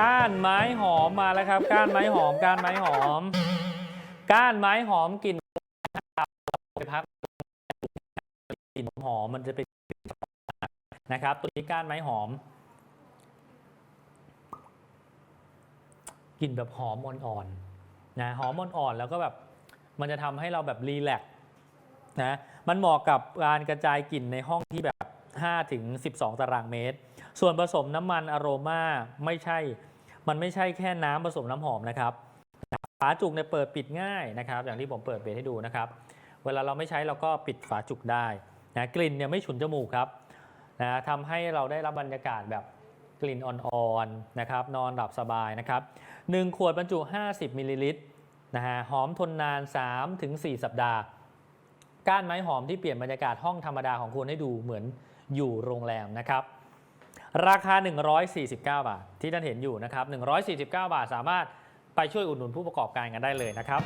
ก้านไม้หอมมาแล้วครับ ก้านไม้หอม ก้านไม้หอม ก้านไม้หอมกลิ่นไปพักกลิ่นหอมมันจะเป็นนะครับ ตัวนี้ก้านไม้หอมกลิ่นแบบหอมอ่อนๆนะหอมอ่อนๆแล้วก็แบบมันจะทำให้เราแบบรีแลกซ์นะมันเหมาะกับการกระจายกลิ่นในห้องที่แบบ 5ถึง12 ตารางเมตร ส่วนผสมน้ำมันอโรมาไม่ใช่ มันไม่ใช่แค่น้ำผสมน้ำหอมนะครับฝาจุกเนี่ยเปิดปิดง่ายนะครับ อย่างที่ผมเปิดเบรให้ดูนะครับ เวลาเราไม่ใช้เราก็ปิดฝาจุกได้นะกลิ่นเนี่ยไม่ฉุนจมูกครับนะทำให้เราได้รับบรรยากาศแบบกลิ่นอ่อนๆนะครับ นอนหลับสบายนะครับ1ขวดบรรจุ 50มิลลิลิตรนะฮะหอมทนนาน 3-4 สัปดาห์ ก้านไม้หอมที่เปลี่ยนบรรยากาศห้องธรรมดาของคุณให้ดูเหมือนอยู่โรงแรมนะครับ ราคา 149 บาท ที่ท่านเห็นอยู่นะครับ 149 บาทสามารถไปช่วยอุดหนุนผู้ประกอบการกันได้เลยนะครับ